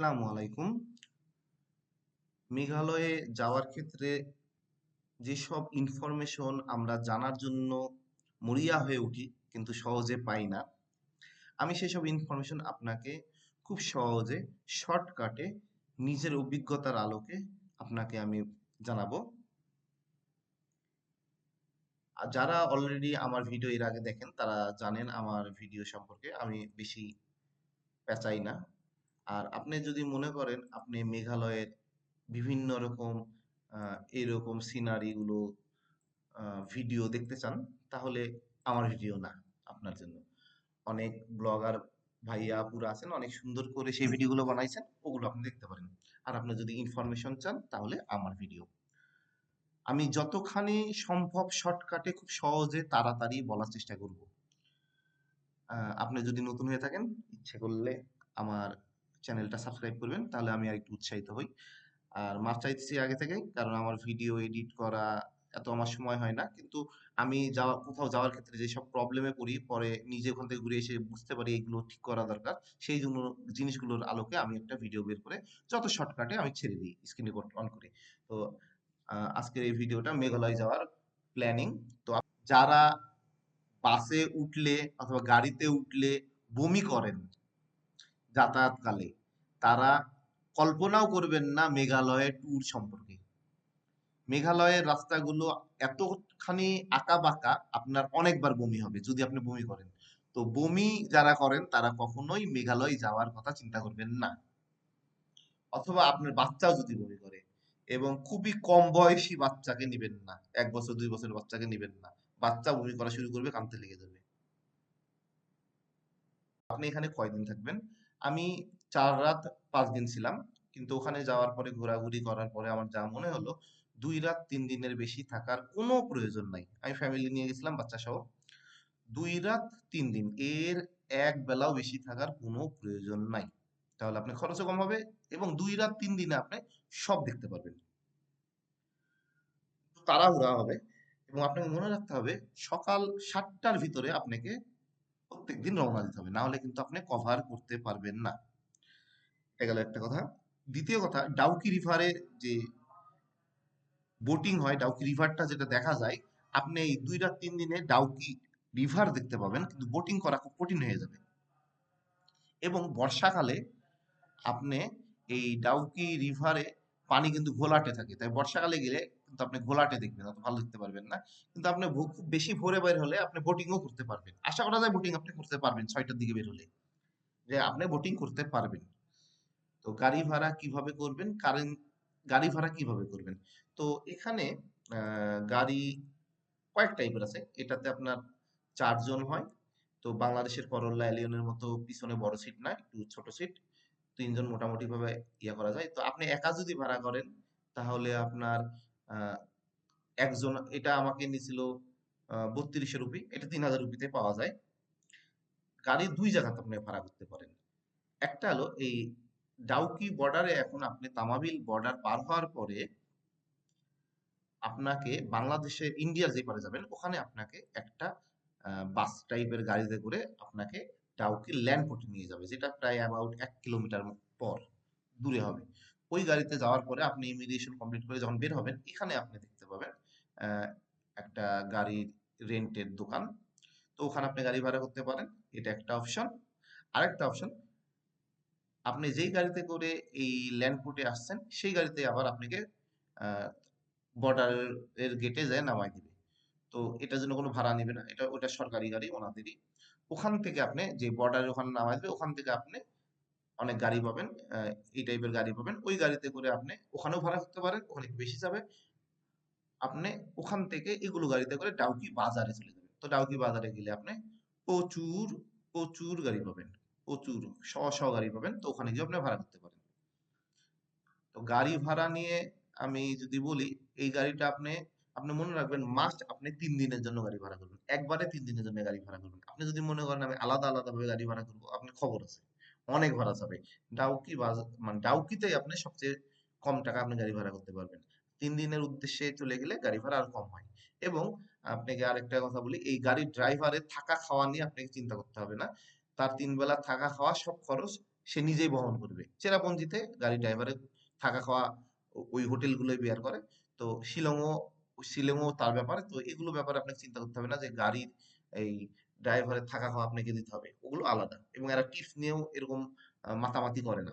আসসালামু আলাইকুম। মেঘালয়ে যাওয়ার ক্ষেত্রে যেসব ইনফরমেশন আমরা জানার জন্য মরিয়া হয়ে উঠি, কিন্তু সহজে পাই না, আমি সেসব ইনফরমেশন আপনাকে খুব সহজে শর্টকাটে নিজের অভিজ্ঞতার আলোকে আপনাকে আমি জানাব। যারা অলরেডি আমার ভিডিও এর আগে দেখেন, তারা জানেন আমার ভিডিও সম্পর্কে, আমি বেশি পেঁচাই না। আর আপনি যদি মনে করেন আপনি মেঘালয়ের বিভিন্ন রকম এরকম সিনারি গুলো ভিডিও দেখতে চান, তাহলে আমার ভিডিও না, আপনার জন্য। অনেক ব্লগার ভাইয়া আপুরা আছেন, অনেক সুন্দর করে সেই ভিডিওগুলো বানাইছেন, ওগুলো আপনি দেখতে পারেন। আর আপনি যদি ইনফরমেশন চান, তাহলে আমার ভিডিও আমি যতখানি সম্ভব শর্টকাটে খুব সহজে তাড়াতাড়ি বলার চেষ্টা করব। আপনি যদি নতুন হয়ে থাকেন, ইচ্ছে করলে আমার চ্যানেলটা সাবস্ক্রাইব করবেন, তাহলে আমি আরেকটু উৎসাহিত হই। আর মাপ চাইতেছি আগে থেকেই, কারণ আমার ভিডিও এডিট করা এত আমার সময় হয় না, কিন্তু আমি যাওয়া, কোথাও যাওয়ার ক্ষেত্রে যেসব প্রবলেমে পড়ি, পরে নিজে ওখান থেকে ঘুরে এসে বুঝতে পারি এগুলো ঠিক করা দরকার, সেই জন্য জিনিসগুলোর আলোকে আমি একটা ভিডিও বের করে যত শর্টকাটে আমি ছেড়ে দিই স্ক্রিন রেকর্ড অন করে। তো আজকের এই ভিডিওটা মেঘালয় যাওয়ার প্ল্যানিং তো, যারা বাসে উঠলে অথবা গাড়িতে উঠলে বমি করেন, যাতায়াতকালে তারা কল্পনাও করবেন না মেঘালয়ের ট্যুর সম্পর্কে। মেঘালয়ের রাস্তাগুলো এতখানি আঁকা বাঁকা আপনার অনেকবার বমি হবে, যদি আপনি বমি করেন। তো বমি যারা করেন, তারা কখনোই মেঘালয় যাওয়ার কথা চিন্তা করবেন না। অথবা আপনার বাচ্চাও যদি বমি করে, এবং খুবই কম বয়সী বাচ্চাকে নিবেন না, এক বছর, দুই বছরের বাচ্চাকে নিবেন না। বাচ্চা বমি করা শুরু করবে কাঁদতে লেগে যাবে। আপনি এখানে কয়দিন থাকবেন? আমি চার রাত পাঁচ দিন ছিলাম। কিন্তু ওখানে যাওয়ার পরে, ঘোরাঘুরি করার পরে আমার যা মনে হলো, দুই রাত তিন দিনের বেশি থাকার কোনো প্রয়োজন নাই। আমি ফ্যামিলি নিয়ে গেছিলাম, বাচ্চা সহ। দুই রাত তিন দিন, এর এক বেলাও বেশি থাকার কোনো প্রয়োজন নাই। তাহলে আপনি খরচও কম হবে এবং দুই রাত তিন দিনে আপনি সব দেখতে পারবেন। তাড়াহুড়া হবে এবং আপনাকে মনে রাখতে হবে, সকাল সাতটার ভিতরে আপনাকে প্রত্যেকদিন রওনা দিতে হবে। না হলে কিন্তু আপনি কভার করতে পারবেন না। এটা গেল একটা কথা। দ্বিতীয় কথা ডাউকি রিভারে যে বোটিং হয় ডাউকি রিভারটা যেটা দেখা যায়, আপনি এই দুই রাত তিন দিনে ডাউকি রিভার দেখতে পাবেন, কিন্তু বোটিং করা খুব কঠিন হয়ে যাবে। এবং বর্ষাকালে আপনি এই ডাউকি রিভারে পানি কিন্তু ঘোলাটে থাকে, তাই বর্ষাকালে গেলে কিন্তু আপনি ঘোলাটে দেখবেন, অত ভালো দেখতে পারবেন না। কিন্তু আপনি খুব বেশি ভোরে বের হলে আপনি বোটিংও করতে পারবেন। আশা করা যায় বোটিং আপনি করতে পারবেন, ছয়টার দিকে বের হলে। যে আপনি বোটিং করতে পারবেন। তো গাড়ি ভাড়া কীভাবে করবেন? কারেন্ট, গাড়ি ভাড়া কীভাবে করবেন? তো এখানে গাড়ি কয়েক টাইপের আছে। এটাতে আপনার চারজন হয়। তো বাংলাদেশের করল্লা এলিয়নের মতো পিছনে বড় সিট না, একটু ছোট সিট তিনজন মোটামুটি ভাবে ইয়ে করা যায়। তো আপনি একা যদি ভাড়া করেন, তাহলে আপনার একজন, এটা আমাকে নিছিল বত্রিশশো রুপি। এটা তিন হাজার রুপিতে পাওয়া যায়। গাড়ি দুই জায়গাতে আপনি ভাড়া করতে পারেন। একটা হলো এই ডাউকি বর্ডারে এখন আপনি তামাবিল বর্ডার পার হওয়ার পরে আপনাকে বাংলাদেশে ইন্ডিয়ার যে পারে যাবেন, ওখানে আপনাকে একটা বাস টাইপের গাড়িতে করে আপনাকে ডাউকি ল্যান্ড পোর্টে নিয়ে যাবে, যেটা প্রায় অ্যাবাউট এক কিলোমিটার পর দূরে হবে। ওই গাড়িতে যাওয়ার পরে আপনি ইমিগ্রেশন কমপ্লিট করে যখন বের হবেন, এখানে আপনি দেখতে পাবেন একটা গাড়ির রেন্টের দোকান। তো ওখানে আপনি গাড়ি ভাড়া করতে পারেন, এটা একটা অপশন আরেকটা অপশন আপনি যেই গাড়িতে করে এই ল্যান্ড পোর্টে আসছেন, সেই গাড়িতে আবার আপনাকে বর্ডার এর গেটে যায় নামাই দিবে। তো এটার জন্য কোনো ভাড়া নেবে না, এটা ওটা সরকারি গাড়ি, ওনাদেরই। ওখান থেকে আপনি যে বর্ডারের ওখানে নামাই দেবে, ওখান থেকে আপনি অনেক গাড়ি পাবেন এই টাইপের গাড়ি পাবেন। ওই গাড়িতে করে আপনি ওখানেও ভাড়া করতে পারেন, ওখানে বেশি যাবে। আপনি ওখান থেকে এগুলো গাড়িতে করে ডাউকি বাজারে চলে যাবেন। তো ডাউকি বাজারে গেলে আপনি প্রচুর প্রচুর গাড়ি পাবেন। প্রচুর শ গাড়ি পাবেন, তো ওখানে গিয়ে আপনি ভাড়া করতে পারেন। তো গাড়ি ভাড়া নিয়ে আমি যদি বলি, এই গাড়িটা আপনি আপনি মনে রাখবেন মাস্ট আপনি তিন দিনের জন্য গাড়ি ভাড়া করবেন। একবারে তিন দিনের জন্য গাড়ি ভাড়া করবেন। আপনি যদি মনে করেন আমি আলাদা আলাদা ভাবে গাড়ি ভাড়া করব, আপনার খবর আছে। অনেক ভাড়া যাবে। ডাউকি মানে ডাউকিতেই আপনি সবচেয়ে কম টাকা আপনি গাড়ি ভাড়া করতে পারবেন। তিন দিনের উদ্দেশ্যে চলে গেলে গাড়ি ভাড়া আর কম হয়। এবং আপনাকে আরেকটা কথা বলি, এই গাড়ির ড্রাইভারের থাকা খাওয়া নিয়ে আপনাকে চিন্তা করতে হবে না। তার তিন বেলা থাকা খাওয়া সব খরচ সে নিজেই বহন করবে। চেরাপুঞ্জিতে গাড়ি ড্রাইভারের থাকা খাওয়া ওই হোটেলগুলোই বেয়ার করে। তো শিলংও শিলংও তার ব্যাপারে। তো এগুলো ব্যাপারে আপনাকে চিন্তা করতে হবে না যে গাড়ির এই ড্রাইভারের থাকা খাওয়া আপনাকে দিতে হবে। ওগুলো আলাদা এবং এরা টিপস নিয়েও এরকম মাতামাতি করে না।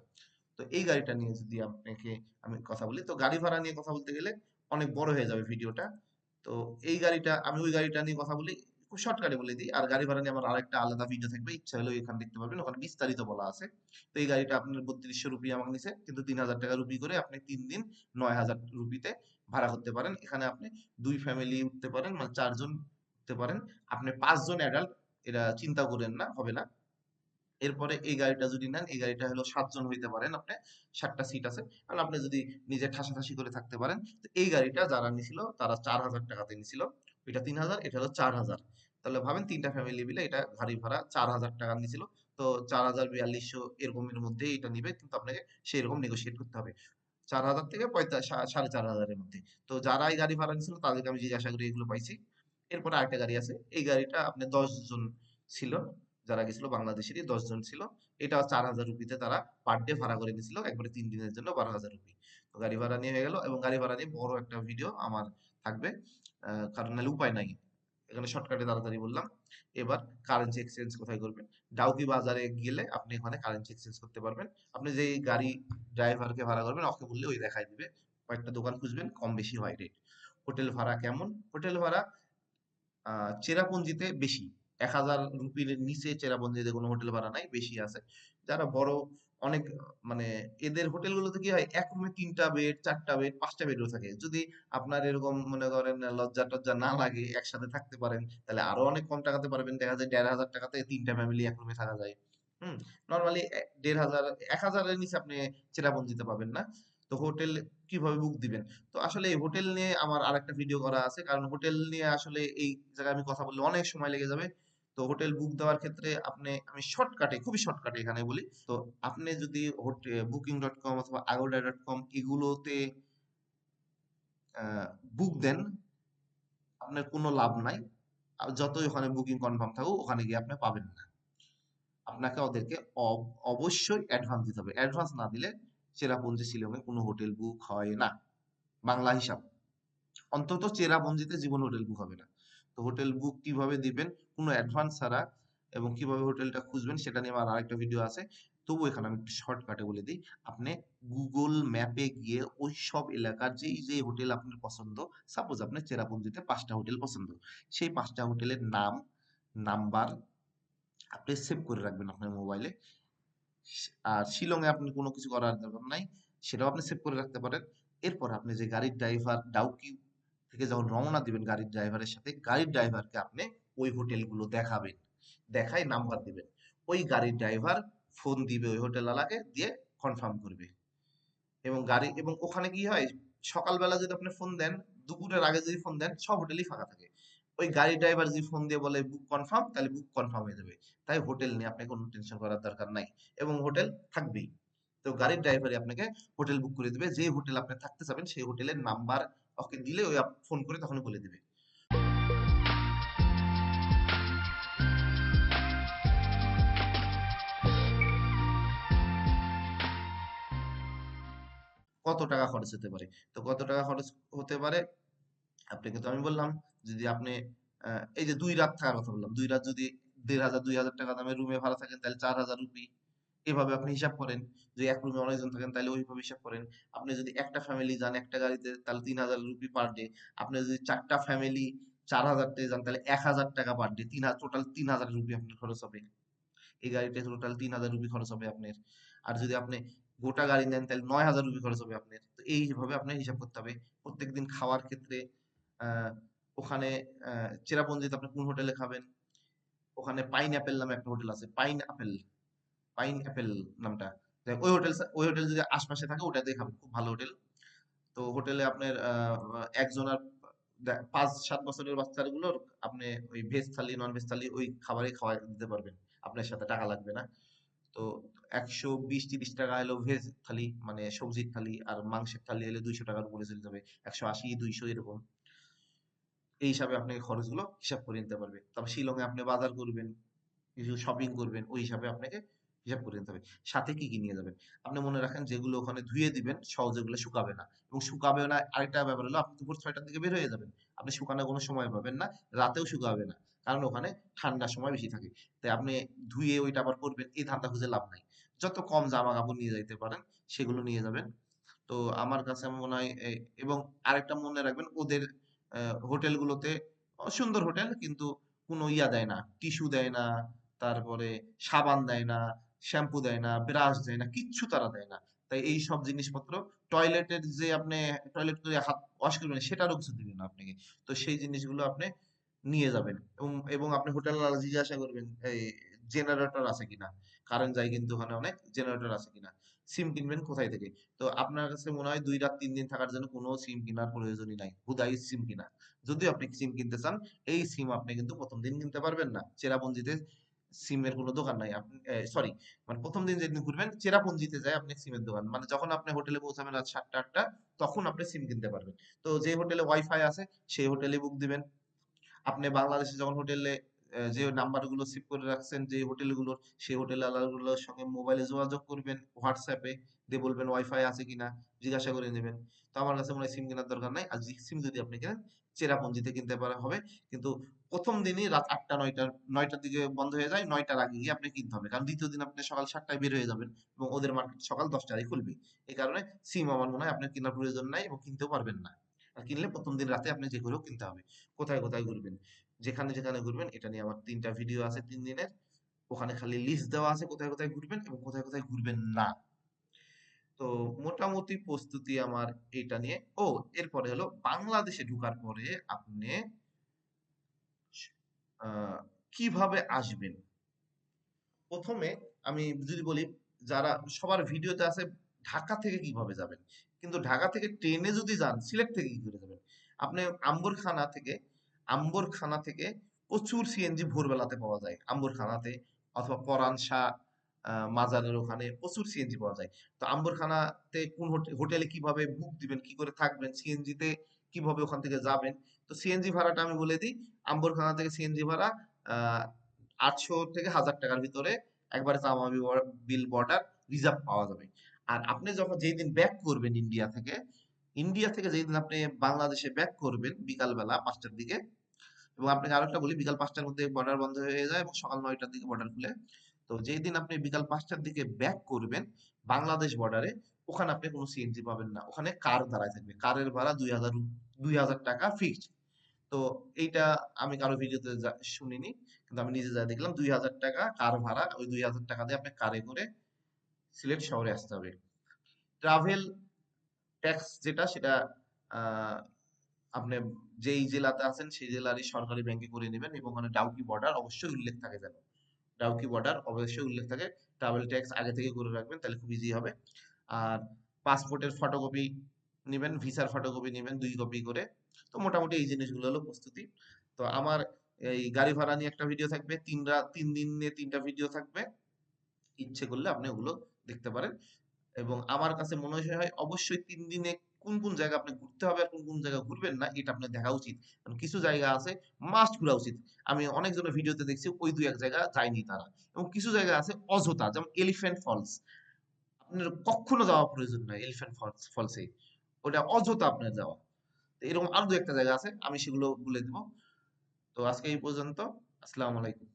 তো এই গাড়িটা নিয়ে যদি আপনাকে আমি কথা বলি, তো গাড়ি ভাড়া নিয়ে কথা বলতে গেলে অনেক বড় হয়ে যাবে ভিডিওটা। তো এই গাড়িটা, আমি ওই গাড়িটা নিয়ে কথা বলি শর্টকাটে বলে দিই। আর গাড়ি ভাড়া নিয়ে আমার আরেকটা আলাদা ভিডিও থাকবে, ইচ্ছা হলে এখানে দেখতে পারবেন। ওখানে বিস্তারিত বলা আছে। তো এই গাড়িটা আপনার বত্রিশশো রুপি আমাকে নিছে, কিন্তু তিন হাজার টাকা রুপি করে আপনি তিন দিন নয় হাজার রুপিতে ভাড়া করতে পারেন। এখানে আপনি দুই ফ্যামিলি উঠতে পারেন মানে চারজন উঠতে পারেন। আপনি পাঁচজন অ্যাডাল্ট এটা চিন্তা করেন না, হবে না। এরপরে এই গাড়িটা যদি নেন, এই গাড়িটা হলো সাতজন হইতে পারেন। আপনি সাতটা সিট আছে। আর আপনি যদি নিজে ঠাসাঠাসি করে থাকতে পারেন, তো এই গাড়িটা যারা নিছিল, তারা চার হাজার টাকাতে নিছিল। এটা তিন হাজার, এটা হলো চার হাজার। তাহলে ভাবেন তিনটা ফ্যামিলি মিলে এটা গাড়ি ভাড়া চার হাজার টাকা নিয়েছিল। তো চার হাজার বিয়াল্লিশশো এরকমের মধ্যে এটা নিবে, কিন্তু আপনাকে সেই রকম নেগোশিয়েট করতে হবে। চার হাজার থেকে পঁয়তাল্লিশ সাড়ে চার হাজারের মধ্যে। তো যারা এই গাড়ি ভাড়া নিয়েছিল তাদেরকে আমি জিজ্ঞাসা করি এগুলো পাইছি। এরপরে আরেকটা গাড়ি আছে, এই গাড়িটা আপনি জন ছিল, যারা গেছিল বাংলাদেশেরই দশ জন ছিল, এটা চার হাজার রুপিতে তারা পার ডে ভাড়া করে নিয়েছিল, একবারে তিন দিনের জন্য বারো হাজার রুপি। তো গাড়ি ভাড়া নিয়ে হয়ে গেল এবং গাড়ি ভাড়া নিয়ে বড় একটা ভিডিও আমার থাকবে কারণ নাহলে উপায় নাই। এখানে শর্টকাটে তাড়াতাড়ি বললাম। এবার কারেন্সি এক্সচেঞ্জ কোথায় করবেন? ডাউকি বাজারে গেলে আপনি ওখানে কারেন্সি এক্সচেঞ্জ করতে পারবেন। আপনি যে গাড়ি ড্রাইভারকে ভাড়া করবেন, ওকে বললে ওই দেখাই দিবে। কয়েকটা দোকান খুঁজবেন, কম বেশি হয় রেট হোটেল ভাড়া কেমন? হোটেল ভাড়া চেরাপুঞ্জিতে বেশি। এক হাজার রুপির নিচে চেরাপুঞ্জিতে কোনো হোটেল ভাড়া নাই, বেশি আছে। যারা বড় অনেক মানে এদের হোটেলগুলোতে কি হয়, এক রুমে তিনটা বেড চারটা বেড পাঁচটা বেডও থাকে। যদি আপনার এরকম মনে করেন লজ্জা টজ্জা না লাগে, একসাথে থাকতে পারেন, তাহলে আরও অনেক কম টাকাতে পারবেন। দেখা যায় দেড় হাজার টাকাতে তিনটা ফ্যামিলি এক রুমে থাকা যায়। হুম নর্মালি দেড় হাজার, এক হাজারের নিচে আপনি চেরাপুঞ্জিতে পাবেন না। তো হোটেল কীভাবে বুক দিবেন? তো আসলে এই হোটেল নিয়ে আমার আরেকটা ভিডিও করা আছে। কারণ হোটেল নিয়ে আসলে এই জায়গায় আমি কথা বললে অনেক সময় লেগে যাবে। তো হোটেল বুক দেওয়ার ক্ষেত্রে আপনি, আমি শর্টকাটে, খুবই শর্টকাটে এখানে বলি। তো আপনি যদি বুকিং ডট কম অথবা আগোডা ডট কম এগুলোতে বুক দেন, আপনার কোনো লাভ নাই। যতই ওখানে বুকিং কনফার্ম থাকুক, ওখানে গিয়ে আপনি পাবেন না। আপনাকে ওদেরকে অব- অবশ্যই অ্যাডভান্স দিতে হবে। অ্যাডভান্স না দিলে চেরাপুঞ্জি শিলংয়ে কোনো হোটেল বুক হয় না। বাংলা হিসাব। অন্তত চেরাপুঞ্জিতে জীবন হোটেল বুক হবে না। তো হোটেল বুক কীভাবে দিবেন? কোনো অ্যাডভান্স ছাড়া এবং কীভাবে হোটেলটা খুঁজবেন সেটা নিয়ে আমার আরেকটা ভিডিও আছে। তবু এখানে আমি শর্টকাটে বলে দিই। আপনি গুগল ম্যাপে গিয়ে ওই সব এলাকার যেই যে হোটেল আপনার পছন্দ সাপোজ আপনার চেরাপুঞ্জিতে পাঁচটা হোটেল পছন্দ। সেই পাঁচটা হোটেলের নাম নাম্বার আপনি সেভ করে রাখবেন আপনার মোবাইলে আর শিলংয়ে আপনি কোনো কিছু করার দরকার নাই, সেটাও আপনি সেভ করে রাখতে পারেন। এরপর আপনি যে গাড়ির ড্রাইভার ডাউকি থেকে যখন রওনা দিবেন গাড়ির ড্রাইভারের সাথে, গাড়ির ড্রাইভারকে আপনি ওই হোটেলগুলো দেখাবেন। দেখাই নাম্বার দিবেন। ওই গাড়ির ড্রাইভার ফোন দিবে ওই হোটেল ওয়ালাকে, দিয়ে কনফার্ম করবে। এবং গাড়ি, এবং ওখানে কি হয়, সকালবেলা যদি আপনি ফোন দেন, দুপুরের আগে যদি ফোন দেন, সব হোটেলই ফাঁকা থাকে। ওই গাড়ি ড্রাইভার যদি ফোন দিয়ে বলে বুক কনফার্ম তাহলে বুক কনফার্ম হয়ে যাবে। তাই হোটেল নিয়ে আপনাকে কোনো টেনশন করার দরকার নাই। এবং হোটেল থাকবেই। তো গাড়ির ড্রাইভারই আপনাকে হোটেল বুক করে দিবে। যে হোটেল আপনি থাকতে চাবেন, সেই হোটেলের নাম্বার ওকে দিলে ওই ফোন করে তখন বলে দিবে। কত টাকা খরচ হতে পারে? তো কত টাকা খরচ হতে পারে? আপনাকে তো আমি বললাম, যদি আপনি এই যে দুই রাত থাকার কথা বললাম, দুই রাত যদি দেড় হাজার, দুই হাজার টাকা দামের রুমে ভাড়া থাকেন, তাহলে চার হাজার রুপি এভাবে আপনি হিসাব করেন। যদি এক রুমে অনেকজন থাকেন, তাহলে ওইভাবে হিসাব করেন। আপনি যদি একটা ফ্যামিলি যান, একটা গাড়িতে, তাহলে তিন হাজার রুপি পার ডে আপনি যদি চারটা ফ্যামিলি চার হাজার টাকা যান, তাহলে এক হাজার টাকা পার ডে তিন হাজার টোটাল তিন হাজার রুপি আপনার খরচ হবে। এই গাড়িতে টোটাল তিন হাজার রুপি খরচ হবে আপনার। আর যদি আপনি গোটা গাড়ি নেন, তাহলে নয় হাজার রুপি খরচ হবে আপনার। তো এইভাবে আপনার হিসাব করতে হবে। প্রত্যেকদিন খাওয়ার ক্ষেত্রে ওখানে চেরাপুঞ্জিতে আপনি কোন হোটেলে খাবেন? ওখানে পাইন অ্যাপেল নামে একটা হোটেল আছে পাইন অ্যাপেল পাইন অ্যাপেল নামটা ওই হোটেল ওই হোটেল যদি আশপাশে থাকে, ওটাতে খাবেন, খুব ভালো হোটেল। তো হোটেলে আপনার একজন আর পাঁচ, সাত বছরের বাচ্চাগুলোর আপনি ওই ভেজ থালি নন ভেজ থালি ওই খাবারই খাওয়া দিতে পারবেন। আপনার সাথে টাকা লাগবে না। তো একশো বিশ তিরিশ টাকা হলো ভেজ থালি মানে সবজির থালি আর মাংসের থালি হলে দুইশো টাকার উপরে চলে যাবে একশো আশি দুইশো এরকম এই হিসাবে আপনি খরচগুলো হিসাব করে নিতে পারবে তবে শিলংয়ে আপনি বাজার করবেন কিছু শপিং করবেন ওই হিসাবে আপনাকে হিসাব করে নিতে হবে। সাথে কি, কি নিয়ে যাবেন? আপনি মনে রাখেন যেগুলো ওখানে ধুয়ে দিবেন সহজে ওগুলো শুকাবে না। এবং শুকাবে না আরেকটা ব্যাপার হলো আপনি দুপুর ছয়টার দিকে বের হয়ে যাবেন। আপনি শুকানোর কোনো সময় পাবেন না। রাতেও শুকাবে না। কারণ ওখানে ঠান্ডার সময় বেশি থাকে। তাই আপনি ধুয়ে ওইটা আবার পড়বেন এই ধান্দা খুঁজে লাভ নাই। যত কম জামা-কাপড় নিয়ে যাইতে পারেন সেগুলো নিয়ে যাবেন। তো আমার কাছে মনে হয় এবং আরেকটা মনে রাখবেন ওদের হোটেলগুলোতে সুন্দর হোটেল কিন্তু কোনো ইয়া দেয় না। টিস্যু দেয় না, তারপরে সাবান দেয় না, শ্যাম্পু দেয় না, ব্রাশ দেয় না, কিচ্ছু তারা দেয় না। তাই এইসব জিনিসপত্র টয়লেটের যে আপনি টয়লেট করে হাত ওয়াশ করবেন সেটারও কিছু দিবে না আপনাকে। তো সেই জিনিসগুলো আপনি নিয়ে যাবেন এবং, এবং আপনি হোটেলওয়ালা জিজ্ঞাসা করবেন এই জেনারেটর আছে কিনা? কারেন্ট যায় কিন্তু ওখানে অনেক। জেনারেটর আছে কিনা? সিম কিনবেন কোথায় থেকে? তো আপনার কাছে মনে হয় ২ রাত ৩ দিন থাকার জন্য কোনো সিম কিনার প্রয়োজনই নাই। হুদাই সিম কিনা। যদিও আপনি সিম কিনতে চান, এই সিম আপনি কিন্তু প্রথম দিন কিনতে পারবেন না। চেরাপুঞ্জিতে সিমের কোনো দোকান নাই। আপনি সরি মানে প্রথম দিন যেদিন ঘুরবেন চেরাপুঞ্জিতে যায় আপনি সিমের দোকান। মানে যখন আপনি হোটেলে পৌঁছাবেন রাত ৭ঃ০০ ৮ঃ০০ তখন আপনি সিম কিনতে পারবেন। তো যে হোটেলে ওয়াইফাই আছে সেই হোটেলে বুক দিবেন। আপনি বাংলাদেশে যখন হোটেলে যে নাম্বারগুলো সেভ করে রাখছেন যে হোটেলগুলোর, সেই হোটেল হোটেলওয়ালাগুলোর সঙ্গে মোবাইলে যোগাযোগ করবেন এ দিয়ে বলবেন ওয়াইফাই আছে কিনা জিজ্ঞাসা করে নেবেন তো আমার কাছে মনে হয় সিম কেনার দরকার নাই। আর সিম যদি আপনি কেনেন চেরাপুঞ্জিতে কিনতে পারা হবে। কিন্তু প্রথম দিনই রাত আটটা নয়টার নয়টার দিকে বন্ধ হয়ে যায়। নয়টার আগে গিয়ে আপনি কিনতে হবে। কারণ দ্বিতীয় দিন আপনি সকাল সাতটায় বের হয়ে যাবেন এবং ওদের মার্কেট সকাল ১০ঃ০০ টায় খুলবে। এই কারণে সিম আমার মনে হয় আপনার কেনার প্রয়োজন নাই এবং কিনতেও পারবেন না। আর কিনলে ১ম দিন রাতে আপনি যে করেও কিনতে হবে। কোথায়, কোথায় ঘুরবেন? যেখানে, যেখানে ঘুরবেন এটা নিয়ে আমার ৩ টা ভিডিও আছে ৩ দিনের। ওখানে খালি লিস্ট দেওয়া আছে কোথায়, কোথায় ঘুরবেন এবং কোথায়, কোথায় ঘুরবেন না। তো মোটামুটি প্রস্তুতি আমার এটা নিয়ে। ও এরপরে হলো বাংলাদেশে ঢুকার পরে আপনি কীভাবে আসবেন? প্রথমে আমি যদি বলি যারা সবার ভিডিওতে আছে ঢাকা থেকে কীভাবে যাবেন? কিন্তু ঢাকা থেকে ট্রেনে যদি যান সিলেট থেকে কি করে যাবেন? আপনি আম্বরখানা থেকে আম্বরখানা থেকে প্রচুর সিএনজি ভোরবেলাতে পাওয়া যায়। আম্বরখানাতে অথবা পরান শাহ মাজারের ওখানে প্রচুর সিএনজি পাওয়া যায়। তো আম্বরখানাতে কোন হোটে হোটেলে কীভাবে বুক দিবেন, কি করে থাকবেন, সিএনজিতে কীভাবে ওখান থেকে যাবেন? তো সিএনজি ভাড়াটা আমি বলে দিই। আম্বরখানা থেকে সিএনজি ভাড়া আটশো থেকে হাজার টাকার ভিতরে একবারে বর বিল বর্ডার রিজার্ভ পাওয়া যাবে। আর আপনি যখন যেদিন ব্যাক করবেন ইন্ডিয়া থেকে, ইন্ডিয়া থেকে যেদিন আপনি বাংলাদেশে ব্যাক করবেন বিকালবেলা ৫ টার দিকে এবং আপনাকে আরেকটা বলি বিকাল পাঁচটার মধ্যে বর্ডার বন্ধ হয়ে যায় এবং সকাল নয়টার দিকে বর্ডার খুলে। তো যেদিন আপনি বিকাল পাঁচটার দিকে ব্যাক করবেন বাংলাদেশ বর্ডারে, ওখানে আপনি কোনো সিএনজি পাবেন না। ওখানে কার দাঁড়ায় থাকবে। কারের ভাড়া দুই হাজার দুই হাজার টাকা ফিক্সড। তো এইটা আমি কারও ভিডিওতে শুনিনি। কিন্তু আমি নিজে যায়া দেখলাম ৳২,০০০ কার ভাড়া। ওই ৳২,০০০ দিয়ে আপনি কারে করে সিলেট শহরে আসতে হবে। ট্রাভেল ট্যাক্স যেটা সেটা আপনি যেই জেলাতে আছেন সেই জেলারই সরকারি ব্যাংকে করে নেবেন এবং ওখানে ডাউকি বর্ডার অবশ্যই উল্লেখ থাকে যেন। ডাউকি বর্ডার অবশ্যই উল্লেখ থাকে। ট্রাভেল ট্যাক্স আগে থেকে করে রাখবেন তাহলে খুব ইজি হবে। আর পাসপোর্টের ফটোকপি নিবেন, ভিসার ফটোকপি নেবেন দুই কপি করে। তো মোটামুটি এই জিনিসগুলো হলো প্রস্তুতি। তো আমার এই গাড়ি ভাড়া নিয়ে একটা ভিডিও থাকবে। ৩ রা ৩ দিনে ৩ টা ভিডিও থাকবে। ইচ্ছে করলে আপনি ওগুলো দেখতে পারেন। এবং আমার কাছে মনে হয় অবশ্যই তিন দিনে কোন, কোন জায়গা আপনি ঘুরতে হবে আর কোন, কোন জায়গা ঘুরবেন না এটা আপনার দেখা উচিত। কারণ কিছু জায়গা আছে মাস্ট ঘুরা উচিত। আমি অনেকজনের ভিডিওতে দেখছি ওই ২ ১ জায়গা যায়নি তারা। এবং কিছু জায়গা আছে অযথা যেমন এলিফ্যান্ট ফলস। আপনার কক্ষনো যাওয়া প্রয়োজন নাই এলিফ্যান্ট ফলস ফলসে। ওটা অযথা আপনার যাওয়া। এরকম আরও দু একটা জায়গা আছে। আমি সেগুলো বলে দিব। তো আজকে এই পর্যন্ত। আসসালামু আলাইকুম।